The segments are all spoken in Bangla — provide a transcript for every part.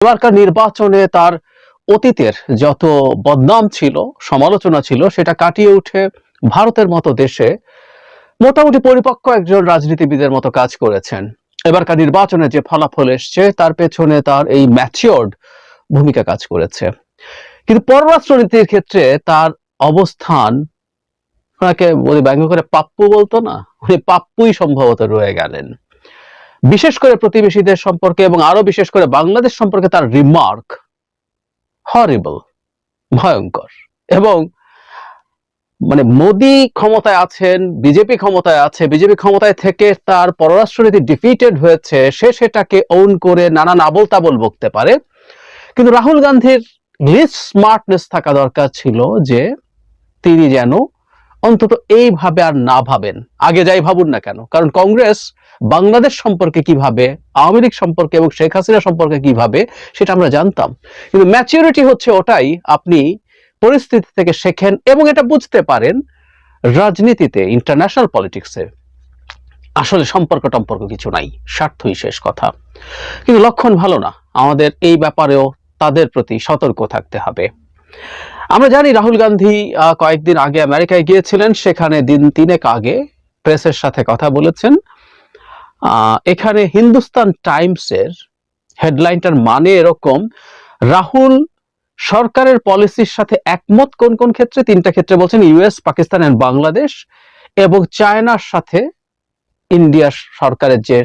এবারকার নির্বাচনে তার অতীতের যত বদনাম ছিল, সমালোচনা ছিল, সেটা কাটিয়ে উঠে ভারতের মতো দেশে মোটামুটি পরিপক্ক একজন রাজনীতিবিদের মতো কাজ করেছেন। এবারকার নির্বাচনে যে ফলাফল এসছে, তার পেছনে তার এই ম্যাচিওর্ড ভূমিকা কাজ করেছে। কিন্তু পররাষ্ট্রনীতির ক্ষেত্রে তার অবস্থান, ওনাকে ব্যঙ্গ করে পাপ্পু বলতো না? উনি পাপ্পুই সম্ভবত রয়ে গেলেন। বিশেষ করে প্রতিবেশীদের সম্পর্কে এবং আরও বিশেষ করে বাংলাদেশ সম্পর্কে তার রিমার্ক হরিবল ভয়ঙ্কর। এবং মানে মোদি ক্ষমতায় আছেন, বিজেপি ক্ষমতায় আছে, বিজেপি ক্ষমতায় থেকে তার পররাষ্ট্রনীতি ডিফিটেড হয়েছে, সে সেটাকে ওন করে নানান আবল তাবল বকতে পারে। কিন্তু রাহুল গান্ধীর স্মার্টনেস থাকা দরকার ছিল যে তিনি যেন অন্তত এইভাবে আর না ভাবেন। আগে যাই ভাবুন না কেন? কারণ কংগ্রেস বাংলাদেশ সম্পর্কে কীভাবে আওয়ামী লীগ সম্পর্কে এবং শেখ হাসিনা সম্পর্কে কীভাবে সেটা আমরা জানতাম। কিন্তু ম্যাচিউরিটি হচ্ছে ওটাই, আপনি পরিস্থিতি থেকে শেখেন এবং এটা বুঝতে পারেন রাজনীতিতে ইন্টারন্যাশনাল পলিটিক্সে আসলে সম্পর্ক টম্পর্ক কিছু নাই, স্বার্থই শেষ কথা। কিন্তু লক্ষণ ভালো না, আমাদের এই ব্যাপারেও তাদের প্রতি সতর্ক থাকতে হবে। আমরা জানি রাহুল গান্ধী কয়েকদিন আগে আমেরিকায় গিয়েছিলেন। সেখানে দিন তিনেক আগে প্রেসের সাথে কথা বলেছেন। এখানে হিন্দুস্তান টাইমসের হেডলাইনটার মানে এরকম, রাহুল সরকারের পলিসির সাথে একমত কোন কোন ক্ষেত্রে? তিনটা ক্ষেত্রে বলছেন, ইউএস, পাকিস্তান এন্ড বাংলাদেশ এবং চায়নার সাথে ইন্ডিয়ার সরকারের যে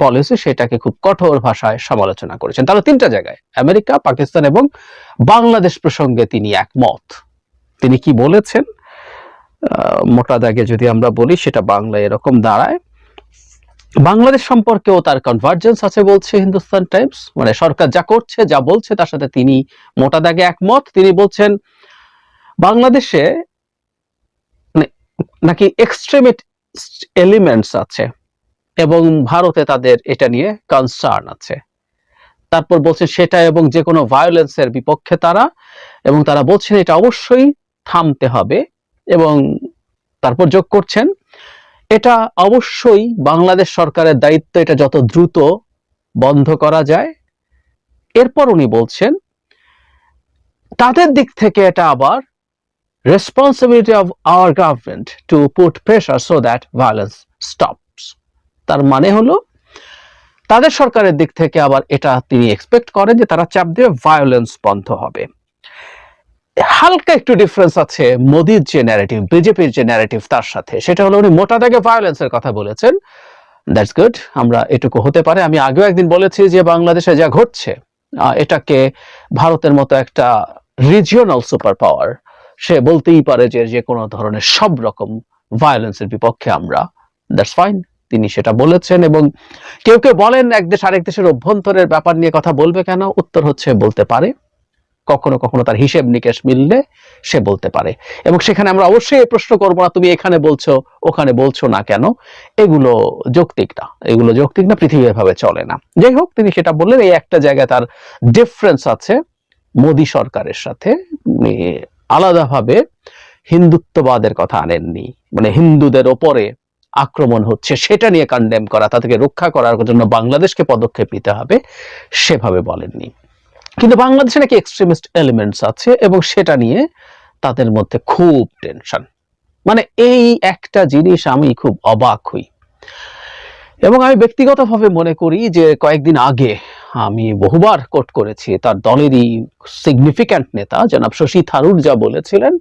পলিসি সেটাকে খুব কঠোর ভাষায় সমালোচনা করেছেন। তাহলে তিনটা জায়গায়, আমেরিকা, পাকিস্তান এবং বাংলাদেশ প্রসঙ্গে তিনি একমত। তিনি কি বলেছেন? মোটা দাগে যদি আমরা বলি, সেটা বাংলায় এরকম দাঁড়ায়। বাংলাদেশ সম্পর্কেও তার কনভার্জেন্স আছে বলছে হিন্দুস্তান টাইমস। মানে সরকার যা করছে, যা বলছে, তার সাথে তিনি মোটা দাগে একমত। তিনি বলছেন, বাংলাদেশে মানে নাকি এক্সট্রিমিট এলিমেন্টস আছে। এবং ভারতে তাদের এটা নিয়ে কনসার্ন আছে। তারপর বলছেন সেটা এবং যে কোনো ভায়োলেন্সের বিপক্ষে তারা, এবং তারা বলছেন এটা অবশ্যই থামতে হবে এবং তারপর যোগ করছেন। এটা অবশ্যই বাংলাদেশ সরকারের দায়িত্ব, এটা যত দ্রুত বন্ধ করা যায়। এরপর উনি বলছেন, তাদের দিক থেকে এটা আবার responsibility of our government to put pressure so that violence stops তার মানে হলো, তাদের সরকারের দিক থেকে আবার এটা তিনি এক্সপেক্ট করেন যে তারা চাপ দিয়ে ভায়োলেন্স বন্ধ হবে। হালকা একটু ডিফারেন্স আছে মোদির যে ন্যারেটিভ বিজেপির যে ন্যারেটিভ তার সাথে। সেটা হলো উনি মোটা দাগে ভায়োলেন্সের কথা বলেছেন। দ্যাটস গুড আমরা এটুকু হতে পারে। আমি আগেও একদিন বলেছি যে বাংলাদেশে যা ঘটছে এটাকে ভারতের মতো একটা রিজিওনাল সুপার পাওয়ার সে বলতেই পারে যে যে কোনো ধরনের সব রকম ভায়োলেন্সের বিপক্ষে আমরা দ্যাটস ফাইন তিনি সেটা বলেছেন এবং কেউ কেউ বলেন এক দেশ আরেক দেশের অভ্যন্তরের ব্যাপার নিয়ে কথা বলবে কেন? উত্তর হচ্ছে বলতে পারে। কখনো কখনো তার হিসেব নিকেশ মিললে সে বলতে পারে। এবং সেখানে আমরা অবশ্যই প্রশ্ন করব না, তুমি এখানে বলছো, ওখানে বলছো না কেন? এগুলো যৌক্তিক না। এগুলো যৌক্তিক না, পৃথিবী এভাবে চলে না। যাই হোক, তিনি সেটা বললেন, এই একটা জায়গায় তার ডিফারেন্স আছে মোদী সরকারের সাথে। আলাদাভাবে হিন্দুত্ববাদের কথা আনেননি। মানে হিন্দুদের ওপরে আক্রমণ হচ্ছে, সেটা নিয়ে কন্ডেম করা তাদেরকে রক্ষা করার জন্য বাংলাদেশকে পদক্ষেপ নিতে হবে, সেভাবে বলেননি। কিন্তু বাংলাদেশে নাকি এক্সট্রিমিস্ট এলিমেন্টস আছে এবং সেটা নিয়ে তাদের মধ্যে খুব টেনশন মানে এই একটা জিনিস আমি খুব অবাক হই। এবং আমি ব্যক্তিগতভাবে মনে করি যে কয়েকদিন আগে আমি বহুবার কোট করেছি, তার দলেরই সিগনিফিক্যান্ট নেতা জনাব শশী থারুর যা বলেছিলেন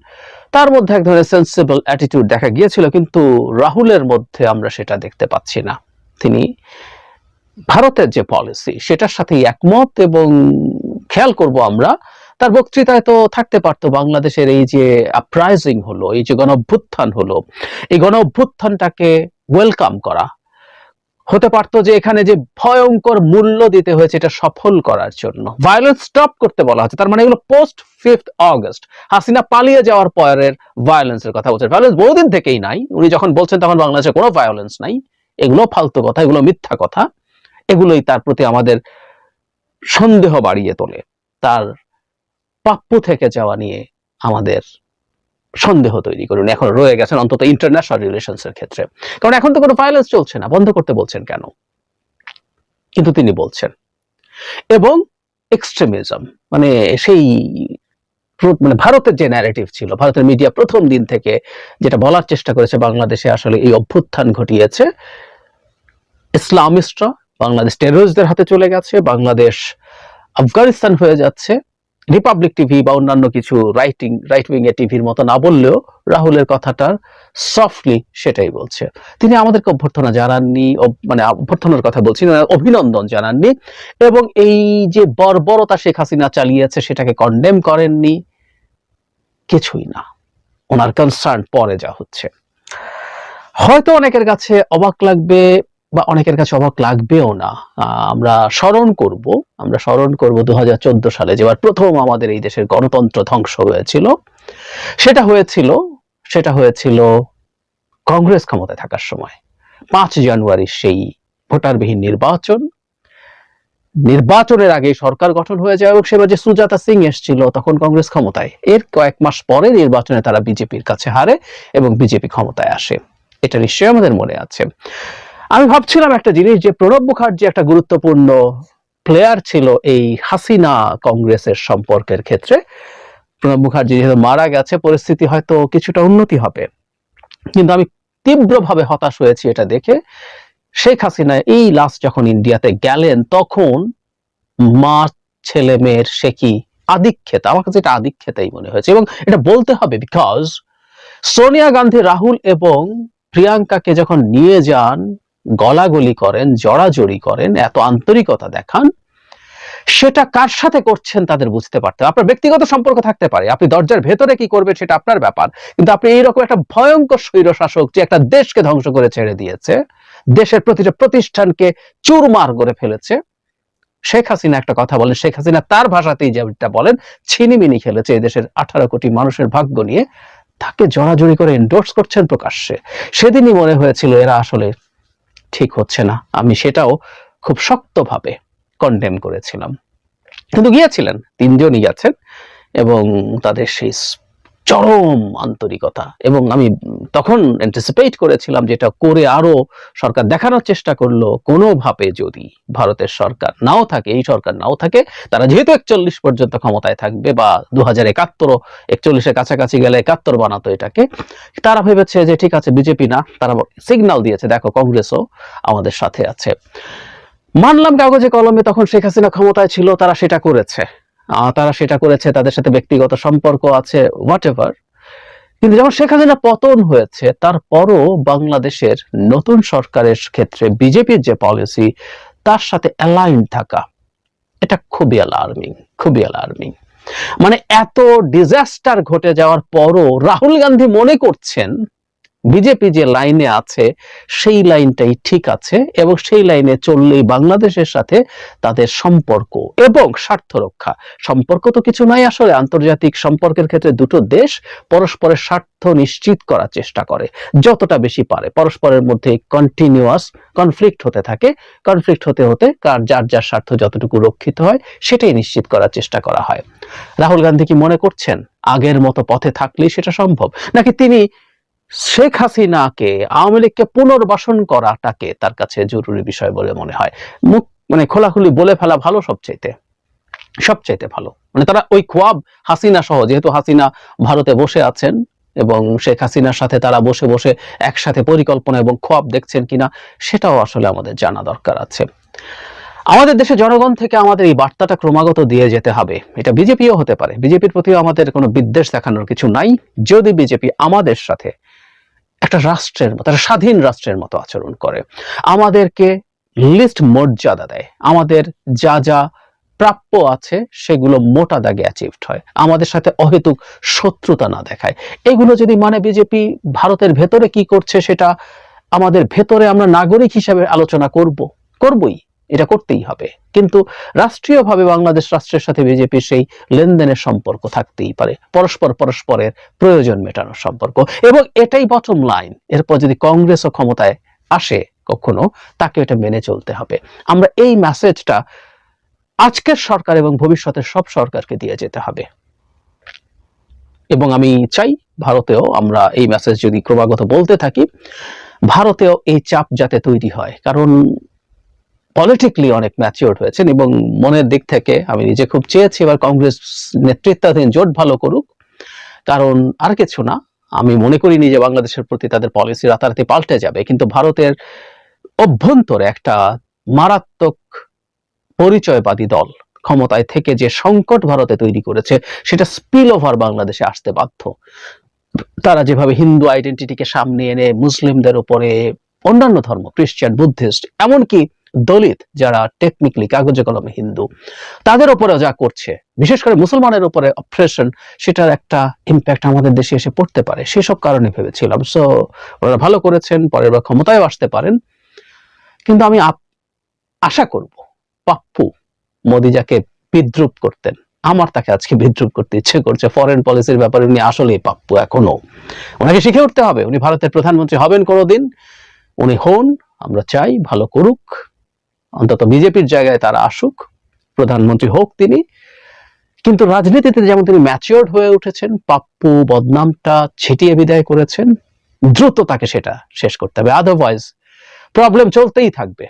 তার মধ্যে এক ধরনের সেন্সিবল অ্যাটিটিউড দেখা গিয়েছিল, কিন্তু রাহুলের মধ্যে আমরা সেটা দেখতে পাচ্ছি না। তিনি ভারতের যে পলিসি সেটার সাথে একমত এবং খেয়াল করব আমরা, তার বক্তৃতায় তো থাকতে পারতো বাংলাদেশের এই যে আপ্রাইজিং হলো, এই যে গণ অভ্যুত্থান হলো, এই গণ অভ্যুত্থানটাকে ওয়েলকাম করা। হতে পারতো যে এখানে যে ভয়ঙ্কর মূল্য দিতে হয়েছে, এটা সফল করার জন্য। ভায়োলেন্স স্টপ করতে বলা হচ্ছে, তার মানে এগুলো পোস্ট ফিফথ অগস্ট হাসিনা পালিয়ে যাওয়ার পরের ভায়োলেন্সের কথা বলছেন। ভায়োলেন্স বহুদিন থেকেই নাই। উনি যখন বলছেন তখন বাংলাদেশে কোনো ভায়োলেন্স নাই। এগুলো ফালতু কথা, এগুলো মিথ্যা কথা। এগুলোই তার প্রতি আমাদের সন্দেহ বাড়িয়ে তোলে। তার প্রাপ্য থেকে যাওয়া নিয়ে আমাদের সন্দেহ তৈরি করুন। এখন রয়ে গেছেন অন্তত ইন্টারন্যাশনাল রিলেশনস এর ক্ষেত্রে। কারণ এখন তো কোনো ভায়োলেন্স চলছে না, বন্ধ করতে বলছেন কেন? কিন্তু তিনি বলছেন। এবং এক্সট্রিমিজম মানে সেই মানে ভারতের যে ন্যারেটিভ ছিল, ভারতের মিডিয়া প্রথম দিন থেকে যেটা বলার চেষ্টা করেছে বাংলাদেশে আসলে এই অভ্যুত্থান ঘটিয়েছে, ইসলামিস্টরা, বাংলাদেশ টেরোরিস্টদের হাতে চলে গেছে, বাংলাদেশ আফগানিস্তান হয়ে যাচ্ছে রিপাবলিক টিভি বা অন্যান্য কিছু রাইটিং রাইট উইং এ টিভির মতো না বললেও রাহুলের কথাটা সফটলি সেটাই বলছে। তিনি আমাদেরকে অভ্যর্থনা জানাননি মানে অভ্যর্থনার কথা বলছি অভিনন্দন জানাননি এবং এই যে বর্বরতা শেখ হাসিনা চালিয়েছে সেটাকে কন্ডেম করেননি, কিছুই না। ওনার কনসার্ন পরে যা হচ্ছে। হয়তো অনেকের কাছে অবাক লাগবে বা অনেকের কাছে অবাক লাগবেও না। আমরা স্মরণ করব, আমরা স্মরণ করব দু হাজার চোদ্দ সালে যেবার প্রথম আমাদের এই দেশের গণতন্ত্র ধ্বংস হয়েছিল। সেটা হয়েছিল সেটা হয়েছিল কংগ্রেস ক্ষমতায় থাকার সময়। পাঁচ জানুয়ারি সেই ভোটারবিহীন নির্বাচন। নির্বাচনের আগে সরকার গঠন হয়ে যায় এবং সেবার যে সুজাতা সিং এসেছিল তখন কংগ্রেস ক্ষমতায়। এর কয়েক মাস পরে নির্বাচনে তারা বিজেপির কাছে হারে এবং বিজেপি ক্ষমতায় আসে। এটা নিশ্চয়ই আমাদের মনে আছে। আমি ভাবছিলাম একটা জিনিস যে প্রণব মুখার্জি একটা গুরুত্বপূর্ণ প্লেয়ার ছিল এই হাসিনা কংগ্রেসের সম্পর্কের ক্ষেত্রে। প্রণব মুখার্জি যেহেতু মারা গেছে, পরিস্থিতি হয়তো কিছুটা উন্নতি হবে। কিন্তু আমি তীব্রভাবে হতাশ হয়েছি এটা দেখে। শেখ হাসিনা এই লাস্ট যখন ইন্ডিয়াতে গেলেন, তখন মা ছেলে মেয়ের সে কি আধিক্ষেতা আমার কাছে এটা আধিক্ষেতাই মনে হয়েছে। এবং এটা বলতে হবে বিকজ সোনিয়া গান্ধী, রাহুল এবং প্রিয়াঙ্কাকে যখন নিয়ে যান গলাগলি করেন, জড়াজড়ি করেন, এত আন্তরিকতা দেখান, সেটা কার সাথে করছেন তাদের বুঝতে পারতে। আপনার ব্যক্তিগত সম্পর্ক থাকতে পারে, আপনি দরজার ভেতরে কি করবেন সেটা আপনার ব্যাপার, কিন্তু আপনি এইরকম একটা ভয়ঙ্কর স্বৈর শাসক যে একটা দেশকে ধ্বংস করে ছেড়ে দিয়েছে, দেশের প্রতিটা প্রতিষ্ঠানকে চুরমার করে ফেলেছে, শেখ হাসিনা একটা কথা বলেন, শেখ হাসিনা তার ভাষাতেই যেটা বলেন, ছিনিমিনি খেলেছে এই দেশের আঠারো কোটি মানুষের ভাগ্য নিয়ে, তাকে জড়াজড়ি করে এন্ডোর্স করছেন প্রকাশ্যে সেদিনই মনে হয়েছিল এরা আসলে ঠিক হচ্ছে না। আমি সেটাও খুব শক্তভাবে কন্ডেম করেছিলাম। কিন্তু গিয়েছিলেন, তিনজনই গেছেন এবং তাদের সেই চরম আন্তরিকতা। এবং আমি তখন অ্যান্টিসিপেট করেছিলাম যেটা করে আরও সরকার দেখানোর চেষ্টা করল, কোনোভাবে যদি ভারতের সরকার নাও থাকে, এই সরকার নাও থাকে, তারা যেহেতু একচল্লিশ পর্যন্ত ক্ষমতায় থাকবে বা দু হাজার একাত্তর একচল্লিশের কাছাকাছি গেলে একাত্তর বানাতো এটাকে, তারা ভেবেছে যে ঠিক আছে, বিজেপি না, তারা সিগন্যাল দিয়েছে, দেখো কংগ্রেসও আমাদের সাথে আছে। মানলাম কাগজে কলমে তখন শেখ হাসিনা ক্ষমতায় ছিল, তারা সেটা করেছে। তারা সেটা করেছে, তাদের সাথে ব্যক্তিগত সম্পর্ক আছে হোয়াট এভার কিন্তু যখন শেখ হাসিনা পতন হয়েছে, তারপরও বাংলাদেশের নতুন সরকারের ক্ষেত্রে বিজেপির যে পলিসি তার সাথে অ্যালাইন থাকা, এটা খুবই অ্যালার্মিং খুবই অ্যালার্মিং মানে এত ডিজাস্টার ঘটে যাওয়ার পরও রাহুল গান্ধী মনে করছেন বিজেপি যে লাইনে আছে, সেই লাইনটাই ঠিক আছে এবং সেই লাইনে চললেই বাংলাদেশের সাথে তাদের সম্পর্ক এবং স্বার্থ রক্ষা। সম্পর্ক তো কিছু নাই আসলে, আন্তর্জাতিক সম্পর্কের ক্ষেত্রে দুটো দেশ পরস্পরের স্বার্থ নিশ্চিত করার চেষ্টা করে, যতটা বেশি পারে। পরস্পরের মধ্যে কন্টিনিউয়াস কনফ্লিক্ট হতে থাকে। কনফ্লিক্ট হতে হতে কার, যার যার স্বার্থ যতটুকু রক্ষিত হয়, সেটাই নিশ্চিত করার চেষ্টা করা হয়। রাহুল গান্ধী কি মনে করছেন, আগের মতো পথে থাকলেই সেটা সম্ভব? নাকি তিনি শেখ হাসিনাকে আওয়ামী লীগকে পুনর্বাসন করাটাকে তার কাছে জরুরি বিষয় বলে মনে হয়। মুখ মানে খোলাখুলি বলে ফেলা ভালো সবচাইতে। সবচাইতে ভালো। মানে তারা ওই খোয়াব হাসিনা সহ, যেহেতু হাসিনা ভারতে বসে আছেন এবং শেখ হাসিনার সাথে তারা বসে বসে একসাথে পরিকল্পনা এবং খোয়াব দেখছেন কিনা, সেটাও আসলে আমাদের জানা দরকার আছে। আমাদের দেশে জনগণ থেকে আমাদের এই বার্তাটা ক্রমাগত দিয়ে যেতে হবে। এটা বিজেপিও হতে পারে। বিজেপির প্রতিও আমাদের কোনো বিদ্বেষ দেখানোর কিছু নাই। যদি বিজেপি আমাদের সাথে একটা রাষ্ট্রের মতো, একটা স্বাধীন রাষ্ট্রের মতো আচরণ করে। আমাদেরকে লিস্ট মর্যাদা দেয়। আমাদের যা যা প্রাপ্য আছে, সেগুলো মোটা দাগে অ্যাচিভড হয়। আমাদের সাথে অহেতুক শত্রুতা না দেখায়। এগুলো যদি মানে বিজেপি ভারতের ভেতরে কি করছে, সেটা আমাদের ভেতরে আমরা নাগরিক হিসাবে আলোচনা করব। করবই। এটা করতেই হবে। কিন্তু রাষ্ট্রীয়ভাবে বাংলাদেশ রাষ্ট্রের সাথে বিজেপির সেই লেনদেনের সম্পর্ক থাকতেই পারে। পরস্পর পরস্পরের প্রয়োজন মেটানোর সম্পর্ক। এবং এটাই বটম লাইন এরপর যদি কংগ্রেসও ক্ষমতায় আসে কখনো, তাকে এটা মেনে চলতে হবে। আমরা এই মেসেজটা আজকের সরকার এবং ভবিষ্যতের সব সরকারকে দিয়ে যেতে হবে। এবং আমি চাই ভারতেও আমরা এই মেসেজ যদি ক্রমাগত বলতে থাকি, ভারতেও এই চাপ যাতে তৈরি হয়। কারণ পলিটিক্যালি অনেক ম্যাচিওর হয়েছেন এবং মনের দিক থেকে আমি নিজে খুব চেয়েছি এবার কংগ্রেস নেতৃত্বাধীন জোট ভালো করুক। কারণ আর কিছু না, আমি মনে করিনি যে বাংলাদেশের প্রতি তাদের পলিসি রাতারাতি পাল্টে যাবে, কিন্তু ভারতের অভ্যন্তরে একটা মারাত্মক পরিচয়বাদী দল ক্ষমতায় থেকে যে সংকট ভারতে তৈরি করেছে, সেটা স্পিল ওভার বাংলাদেশে আসতে বাধ্য। তারা যেভাবে হিন্দু আইডেন্টিটিকে সামনে এনে, মুসলিমদের উপরে অন্যান্য ধর্ম খ্রিস্টান বুদ্ধিস্ট এমনকি দলিত, যারা টেকনিক্যালি কাগজে কলমে হিন্দু। তাদের উপরে যা করছে, বিশেষ করে মুসলমানের উপরে অপারেশন সেটার একটা ইম্প্যাক্ট আমাদের দেশে এসে পড়তে পারে। সেসব কারণে ভেবেছিলাম। সো ওনারা ভালো করেছেন, পরের বার ক্ষমতায় আসতে পারেন। কিন্তু আমি আশা করব, পাপ্পু মোদি যাকে বিদ্রুপ করতেন, আমার তাকে আজকে বিদ্রুপ করতে ইচ্ছে করছে। ফরেন পলিসির ব্যাপারে উনি আসলে পাপ্পু এখনও। ওনাকে শিখে উঠতে হবে। উনি ভারতের প্রধানমন্ত্রী হবেন কোনোদিন। উনি হন, আমরা চাই ভালো করুক। অন্তত বিজেপির জায়গায় তারা আসুক, প্রধানমন্ত্রী হোক তিনি। কিন্তু রাজনীতিতে যেমন তিনি ম্যাচিওর্ড হয়ে উঠেছেন, পাপ্পু বদনামটা ছিটিয়ে বিদায় করেছেন, দ্রুত তাকে সেটা শেষ করতে হবে আদারওয়াইজ প্রবলেম চলতেই থাকবে।